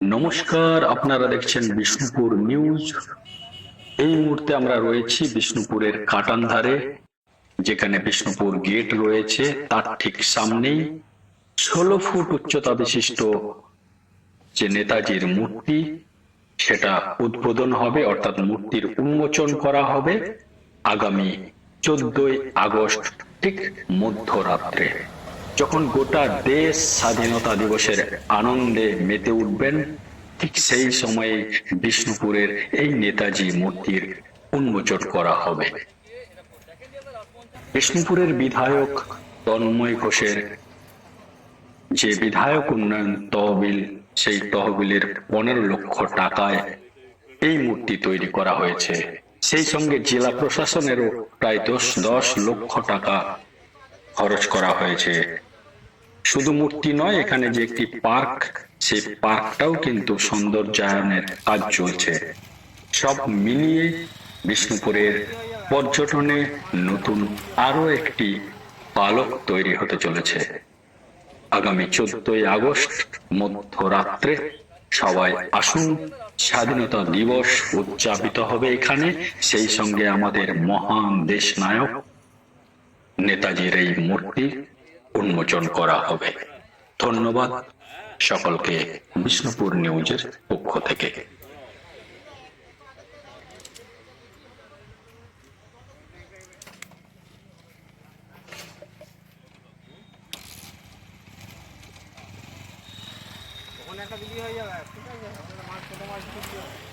নমস্কার, আপনারা দেখছেন বিষ্ণুপুর নিউজ। এই মুহূর্তে আমরা রয়েছি বিষ্ণুপুরের কাটানধারে, যেখানে বিষ্ণুপুর গেট রয়েছে, তার ঠিক সামনেই ষোলো ফুট উচ্চতা বিশিষ্ট যে নেতাজির মূর্তি, সেটা উদ্বোধন হবে, অর্থাৎ মূর্তির উন্মোচন করা হবে আগামী চোদ্দই আগস্ট, ঠিক মধ্যরাত্রে। যখন গোটা দেশ স্বাধীনতা দিবসের আনন্দে মেতে উঠবেন, ঠিক সেই সময়ে বিষ্ণুপুরের এই নেতাজি মূর্তির উন্মোচন করা হবে। বিষ্ণুপুরের বিধায়ক তন্ময় ঘোষের যে বিধায়ক উন্নয়ন তহবিল, সেই তহবিলের পনেরো লক্ষ টাকায় এই মূর্তি তৈরি করা হয়েছে। সেই সঙ্গে জেলা প্রশাসনেরও প্রায় দশ দশ লক্ষ টাকা খরচ করা হয়েছে। শুধু মূর্তি নয়, এখানে যে একটি পার্ক, সেই পার্কটাও কিন্তু সৌন্দর্যায়নের কাজ চলছে। সব মিলিয়ে বিষ্ণুপুরের পর্যটনে নতুন আরও একটি পালক তৈরি হতে চলেছে। আগামী চোদ্দই আগস্ট, মধ্যরাত্রে সবাই আসুন, স্বাধীনতা দিবস উদযাপিত হবে এখানে। সেই সঙ্গে আমাদের মহান দেশ নায়ক নেতাজির এই মূর্তি উন্মোচন করা হবে। ধন্যবাদ সকলকে বিষ্ণুপুর নিউজের পক্ষ থেকে। একটা বিক্রি হয়ে যাবে। ঠিক আছে। মাছ ছোটো মাছ বিক্রি হবে